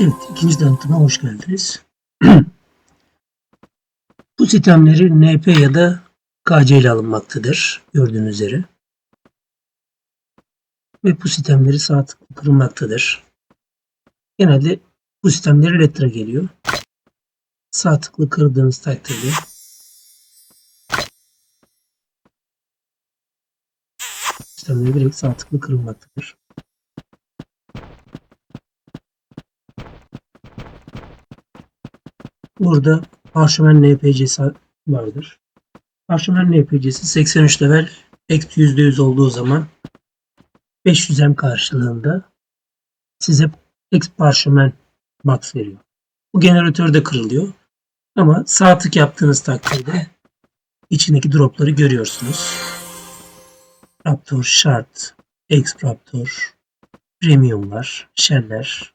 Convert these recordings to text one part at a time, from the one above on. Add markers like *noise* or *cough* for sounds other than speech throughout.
Evet, ikinci tanıtıma hoş geldiniz. *clears throat* Bu sistemleri NP ya da KC ile alınmaktadır. Gördüğünüz üzere. Ve bu sistemleri sağ kırılmaktadır. Genelde bu sistemleri letra geliyor. Sağ tıkla kırdığınız takdirde sistemleri direkt sağ tıkla kırılmaktadır. Burada parşömen NPC'si vardır. Parşömen NPC'si 83 level eksi %100 olduğu zaman 500 M karşılığında size X parşömen box veriyor. Bu generatörde kırılıyor. Ama sağ tık yaptığınız takdirde içindeki dropları görüyorsunuz. Raptor, Shard, X Raptor, Premium'lar, Shell'ler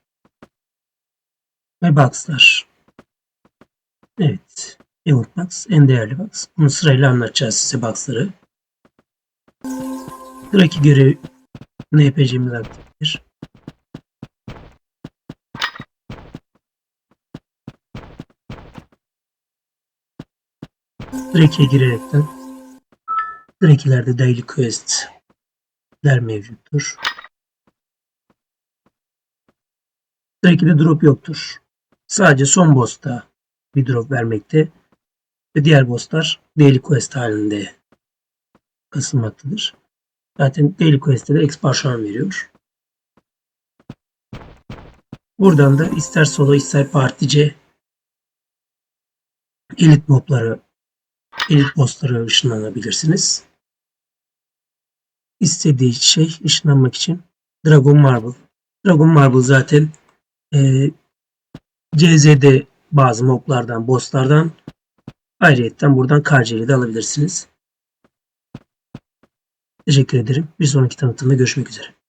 ve Box'lar. Evet. Event Box en değerli box. Bunu sırayla anlatacağız size box'ları. Sıradaki görev ne yapacağımız aktiftir. Drake'e girerekten Drake'lerde daily quest'ler mevcuttur. Drake'de drop yoktur. Sadece son boss'ta bir drop vermekte ve diğer bosslar daily quest halinde kasılmaktadır. Zaten daily quest'te de expansion veriyor. Buradan da ister solo ister partice elit mobları elit bosslara ışınlanabilirsiniz. İstediği şey ışınlanmak için Dragon Marble. Dragon Marble zaten e, CZ'de bazı moblardan, bosslardan ayrıyetten buradan KC'yi de alabilirsiniz. Teşekkür ederim. Bir sonraki tanıtımda görüşmek üzere.